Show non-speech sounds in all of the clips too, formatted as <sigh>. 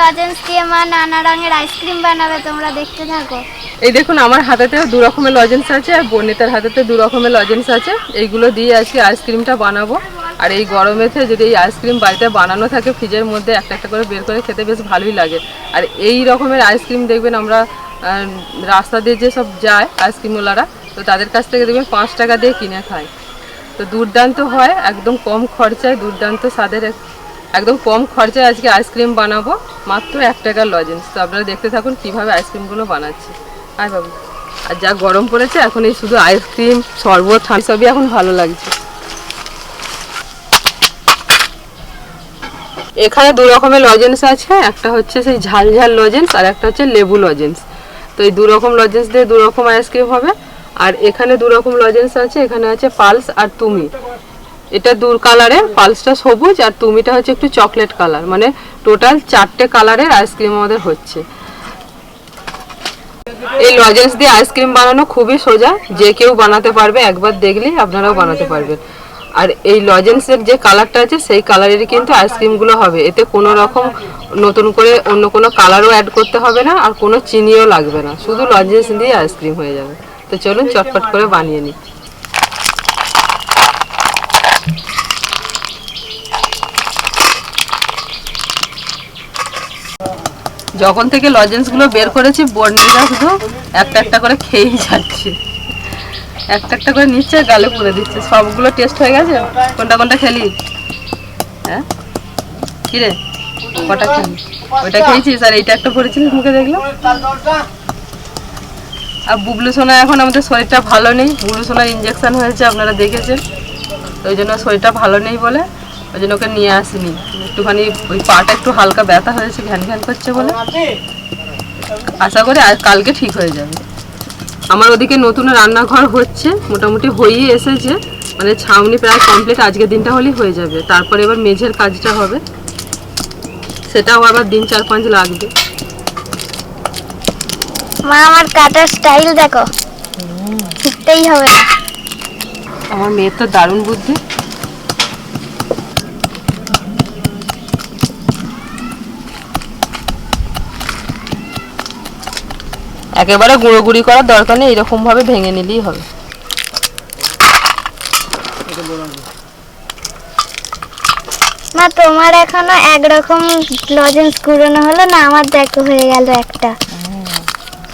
Lozenges দিয়ে মা নানা রঙের আইসক্রিম বানাবে, তোমরা দেখতে থাকো। এই দেখুন, আমার হাতেতে দু রকমের লজেন্স আছে আর বর্ণিতার হাতেতে দু রকমের লজেন্স আছে। এইগুলো দিয়ে আজকে আইসক্রিমটা বানাবো। আর এই গরমেতে যদি এই আইসক্রিম বাড়িতে বানানো থাকে, ফ্রিজের মধ্যে একটা একটা করে বের করে খেতে বেশ ভালোই লাগে। আর এই রকমের আইসক্রিম দেখবেন আমরা রাস্তা দিয়ে যেসব যায় আইসক্রিমওয়ালারা, তো তাদের কাছ থেকে দেখবেন পাঁচ টাকা দিয়ে কিনে খায়। তো দুর্দান্ত হয়, একদম কম খরচায় দুর্দান্ত স্বাদের একদম কম খরচায় আজকে আইসক্রিম বানাবো, মাত্র এক টাকার লজেন্স তো আপনারা দেখতে থাকুন কীভাবে আইসক্রিমগুলো বানাচ্ছি। আয় বাবু, আর যা গরম পড়েছে, এখন এই শুধু আইসক্রিম, শরবত সবই এখন ভালো লাগছে। এখানে দু রকমের লজেন্স আছে, একটা হচ্ছে সেই ঝাল ঝাল লজেন্স আর একটা হচ্ছে লেবু লজেন্স তো এই দু রকম লজেন্স দিয়ে দু রকম আইসক্রিম হবে। আর এখানে দু রকম লজেন্স আছে, এখানে আছে পালস আর তুমি এটা দু কালারের, পালসটা সবুজ আর তুমিটা হচ্ছে একটু চকলেট কালার। মানে টোটাল চারটে কালারের আইসক্রিম আমাদের হচ্ছে। এই লজেন্স দিয়ে আইসক্রিম বানানো খুবই সোজা। যে কেউ বানাতে পারবে, একবার দেখলেই আপনারাও বানাতে পারবেন। আর এই লজেন্সের যে কালারটা আছে, সেই কালারেরই কিন্তু আইসক্রিমগুলো হবে। এতে কোনো রকম নতুন করে অন্য কোনো কালারও অ্যাড করতে হবে না, আর কোনো চিনিও লাগবে না। শুধু লজেন্স দিয়ে আইসক্রিম হয়ে যাবে। তো চলুন চটপট করে বানিয়ে নিই। যখন থেকে লজেন্সগুলো বের করেছি বর্ণিরা শুধু একটা একটা করে খেয়েই যাচ্ছে। একটা একটা করে নিচ্ছে, গালে পুড়ে দিচ্ছে। সবগুলো টেস্ট হয়ে গেছে? কোনটা কোনটা খেলি? হ্যাঁ? কিরে কটা খেলি? ওইটা খেয়েছিস? আর এইটা একটা পড়েছিলিস মুখে দেখলাম? আর বুবলু সোনা এখন আমাদের শরীরটা ভালো নেই। বুবলু সোনার ইঞ্জেকশন হয়েছে, আপনারা দেখেছেন। ওই জন্য শরীরটা ভালো নেই বলে। ওই জন্য ওকে নিয়ে আসিনি। একটুখানি ওই পাটা একটু হালকা ব্যথা হয়েছে ঘ্যান ঘ্যান করছে বলে। আশা করি কালকে ঠিক হয়ে যাবে। আমার ওদিকে নতুন রান্নাঘর হচ্ছে মোটামুটি হয়েই এসেছে। মানে ছাউনি প্রায় কমপ্লিট আজকের দিনটা হলেই হয়ে যাবে। তারপরে এবার মেঝের কাজটা হবে। সেটাও আবার দিন চার পাঁচ লাগবে। মা আমার কাটার স্টাইল দেখো। শিখতেই হবে। আমার মেয়ের তো দারুণ বুদ্ধি। একেবারে গুঁড়ো গুঁড়ি করার দরকার নেই এরকম ভাবে ভেঙে নিলেই হবে। মা তোমার এখনও একরকম লজেন্স কুড়ানো হলো না? আমার দেখো হয়ে গেল একটা।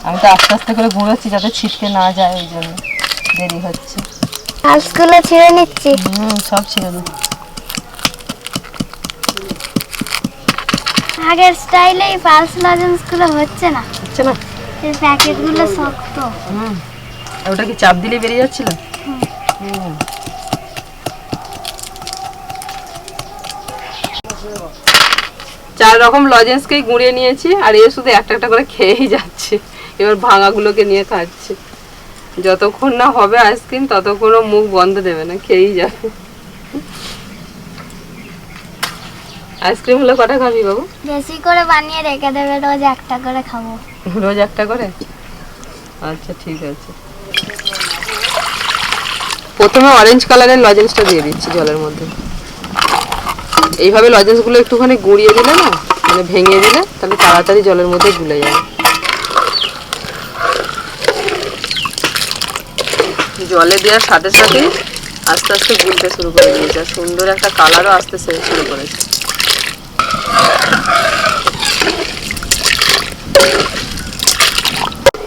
আমি তো আস্তে আস্তে করে গুঁড়োচ্ছি যাতে ছিটকে না যায় ওই জন্য দেরি হচ্ছে। আজগুলো ছিঁড়ে নিচ্ছি। হুম সব ছিঁড়ে দেবো আগের স্টাইলে এই পালস লজেন্সগুলো হচ্ছে না। হচ্ছে না। এই প্যাকেটগুলো শক্ত। হুম। ওটা কি চাপ দিলে বেরিয়ে যাচ্ছিল? হুম। চার রকম লজেন্সকেই গুঁড়িয়ে নিয়েছি আর এ শুধু একটা একটা করে খেয়েই যাচ্ছে। এবার ভাঙাগুলোকে নিয়ে খাচ্ছে যতক্ষণ না হবে আইসক্রিম ততক্ষণও মুখ বন্ধ দেবে না খেয়েই যাবে। আইসক্রিম হলে কটা খাবি বাবু? বেশি করে বানিয়ে রেখে দেবে রোজ একটা করে খাব। রোজ একটা করে? আচ্ছা ঠিক আছে। প্রথমে অরেঞ্জ কালারের লজেন্সটা দিয়ে দিচ্ছি জলের মধ্যে। এইভাবে লজেন্সগুলো একটুখানি গুঁড়িয়ে দিলে না মানে ভেঙে দিলে তাহলে তাড়াতাড়ি জলের মধ্যে গুলে যাবে। জলে দেওয়ার সাথে সাথেই আস্তে আস্তে গুলতে শুরু করে দিয়েছে আর সুন্দর একটা কালারও আসতে শুরু করেছে।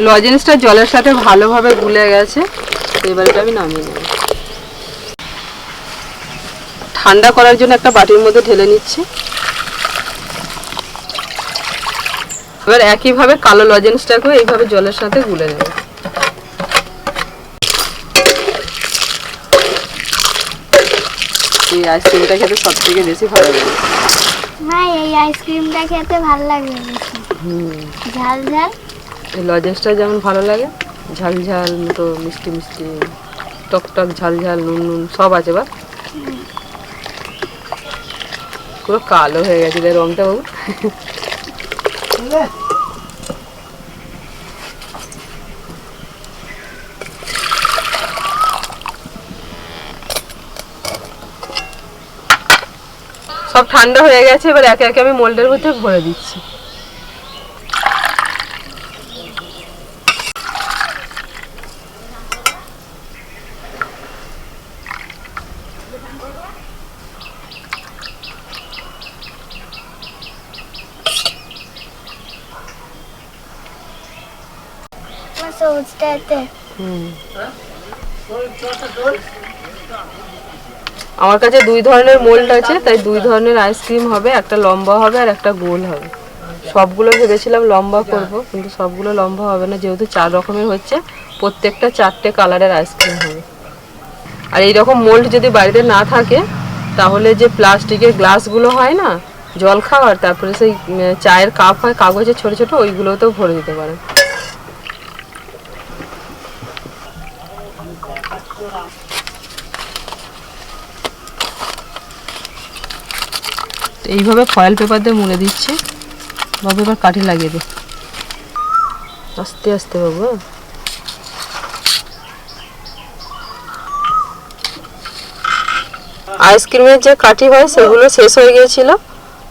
লজেন্সটা জলের সাথে ভালোভাবে গুলে গেছে, তো এবার এটা আমি নামিয়ে নেব। ঠান্ডা করার জন্য একটা বাটির মধ্যে ঢেলে নিচ্ছি। এবার একইভাবে কালো লজেন্সটাকেও এইভাবে জলের সাথে গুলে নেব। এই আইসক্রিমটা খেতে সব থেকে বেশি ভালো লাগে। মা এই আইসক্রিমটা খেতে ভালো লাগে হুম। ঝাল ঝাল। এই লজেন্সটা যেমন ভালো লাগে ঝাল ঝাল তো মিষ্টি মিষ্টি টক টক ঝাল ঝাল নুন নুন সব আছে বা? পুরো কালো হয়ে গেছে রংটা বাবু। সব ঠান্ডা হয়ে গেছে এবার একে একে আমি মোল্ডের মধ্যে ভরে দিচ্ছি। সবুজটা এতে আমার কাছে দুই ধরনের মোল্ড আছে, তাই দুই ধরনের আইসক্রিম হবে, একটা লম্বা হবে আর একটা গোল হবে। সবগুলো ভেবেছিলাম লম্বা করব, কিন্তু সবগুলো লম্বা হবে না, যেহেতু চার রকমের হচ্ছে, প্রত্যেকটা চারটে কালারের আইসক্রিম হবে। আর এই রকম মোল্ড যদি বাড়িতে না থাকে, তাহলে যে প্লাস্টিকের গ্লাসগুলো হয় না, জল খাওয়ার, তারপরে সেই চায়ের কাপ হয় কাগজের ছোট ছোট, ওইগুলোতেও ভরে দিতে পারেন তো এইভাবে ফয়েল পেপার দিয়ে মুড়ে দিচ্ছি। বাবু এবার কাঠি লাগিয়ে দে। আস্তে আস্তে বাবু হ্যাঁ। আইসক্রিমের যে কাঠি হয় সেগুলো শেষ হয়ে গিয়েছিল।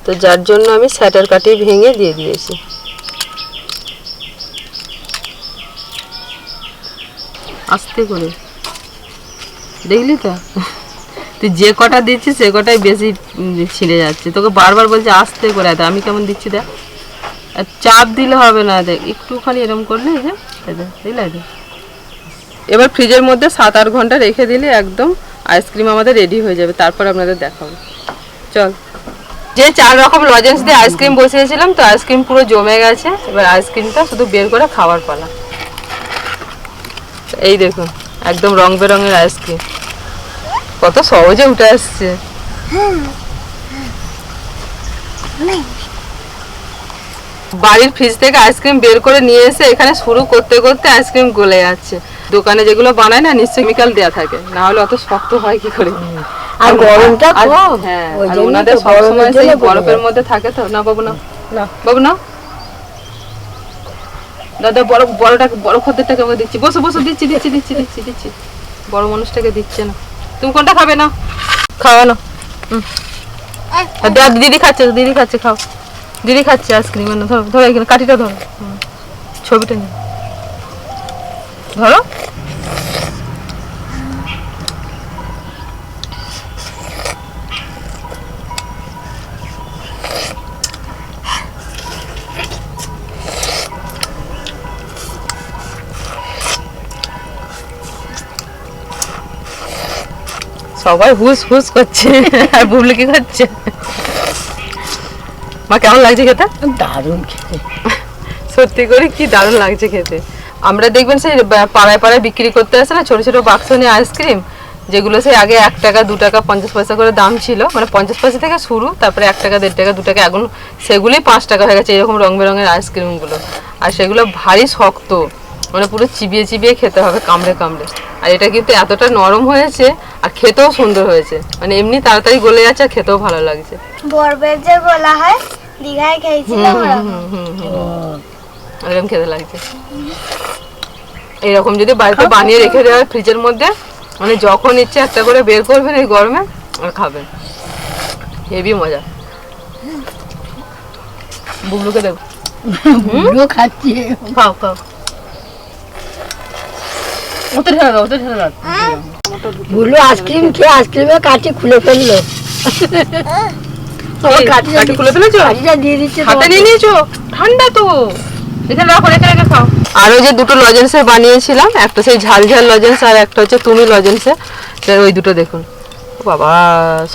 তো যার জন্য আমি স্যাটার কাঠি ভেঙে দিয়ে দিয়েছি। আস্তে করে। দেখলি তো? তুই যে কটা দিচ্ছিস, সে কটাই বেশি ছিঁড়ে যাচ্ছে। তোকে বারবার বলছে, আস্তে করে দেখ আমি কেমন দিচ্ছি দেখ। আর চাপ দিলে হবে না, দেখ। একটুখানি এরকম করলে যে দেখ। এবার ফ্রিজের মধ্যে সাত আট ঘণ্টা রেখে দিলে একদম আইসক্রিম আমাদের রেডি হয়ে যাবে। তারপর আপনাদের দেখাবো। চল। যে চার রকম লজেন্স দিয়ে আইসক্রিম বসিয়েছিলাম, তো আইসক্রিম পুরো জমে গেছে। এবার আইসক্রিমটা শুধু বের করে খাওয়ার পালা। এই দেখুন, একদম রং বেরঙের আইসক্রিম। কত সহজে উঠে আসছে। বাড়ির ফ্রিজ থেকে আইসক্রিম বের করে নিয়ে এসে এখানে শুরু করতে করতে আইসক্রিম গলে যাচ্ছে। দোকানে যেগুলো বানায় না নিশ্চয় কেমিক্যাল দেওয়া থাকে। না হলে অত শক্ত হয় কি করে? আর গরমটা হ্যাঁ আর ওনাদের সবসময় সেই বরফের মধ্যে থাকে তো? না বাবু না। না। বাবু না। দাদা বড় বড়টাকে বড় খদ্দেরটাকে আমাকে দিচ্ছি। বসো বসো দিচ্ছি দিচ্ছি দিচ্ছি দিচ্ছি দিচ্ছি। বড় মানুষটাকে দিচ্ছে না। তুমি কোনটা খাবে না খাওয়া না হুম। আর দেখ, দিদি খাচ্ছে দিদি খাচ্ছে খাও। দিদি খাচ্ছে আইসক্রিম ধরো ধরো এখানে কাঠিটা ধরো। ছবিটা নিয়ে ধরো। সবাই হুস হুস করছে। আর বুবলি কি খাচ্ছে মা কেমন লাগছে খেতে? দারুণ খেতে। সত্যি করে কি দারুণ লাগছে খেতে। আমরা দেখবেন সেই পাড়ায় পাড়ায় বিক্রি করতে আসে না ছোট ছোট বাক্স নিয়ে আইসক্রিম যেগুলো সেই আগে এক টাকা দু টাকা পঞ্চাশ পয়সা করে দাম ছিল। মানে পঞ্চাশ পয়সা থেকে শুরু তারপরে এক টাকা দেড় টাকা দু টাকা এখন সেগুলোই পাঁচ টাকা হয়ে গেছে এরকম রং বেরঙের আইসক্রিমগুলো। আর সেগুলো ভারী শক্ত। মানে পুরো চিবিয়ে চিবিয়ে খেতে হবে কামড়ে কামড়ে। আর এটা কিন্তু এতটা নরম হয়েছে আর খেতেও সুন্দর হয়েছে। মানে এমনি তাড়াতাড়ি গলে যাচ্ছে আর খেতেও ভালো লাগছে। বরফের যে গোলা হয় দীঘায় খেয়েছিলাম ওরকম। এরকম খেতে লাগছে। এরকম যদি বাড়িতে বানিয়ে রেখে দেওয়া হয় ফ্রিজের মধ্যে মানে যখন ইচ্ছে একটা করে বের করবেন এই গরমে আর খাবেন। হেভি মজা। বুবলুকে দেব। <laughs> খাচ্ছি। খাও খাও। বুড়ো আইসক্রিম খেয়ে আইসক্রিমের কাঠি খুলে ফেলল। কাঠি খুলে ফেলেছো? কাঠিটা দিয়ে দিচ্ছে হাতে নিয়ে নিয়েছো? ঠান্ডা তো। এখানে রাখো রেখে রেখে খাও। আরও যে দুটো লজেন্সের বানিয়েছিলাম একটা সেই ঝাল ঝাল লজেন্স আর একটা হচ্ছে তুমি লজেন্সে। ওই দুটো দেখুন। ও বাবা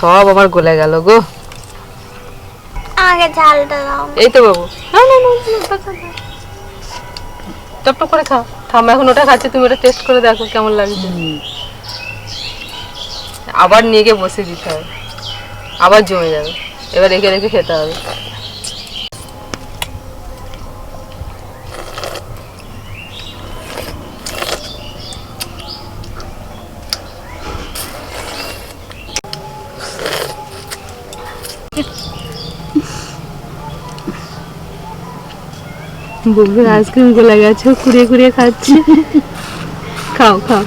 সব আমার গলে গেল গো। আমাকে ঝালটা দাও। এই তো বাবু। না, না, না। টপ করে খাও। ঠাম্মা এখন ওটা খাচ্ছে, তুমি ওটা টেস্ট করে দেখো কেমন লাগছে। আবার নিয়ে গিয়ে বসে দিতে হবে। আবার জমে যাবে। এবার রেখে রেখে খেতে হবে। বুবুর আইসক্রিম গোলা গেছে কুড়িয়ে কুড়িয়ে খাচ্ছি। <laughs> খাও খাও।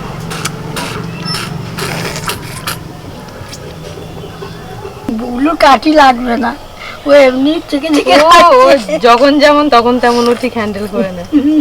বুড়ো বুলু কাঠি লাগবে না। ও এমনি থেকে থেকে যখন যেমন তখন তেমন ও ঠিক হ্যান্ডেল করে নেয়। <laughs>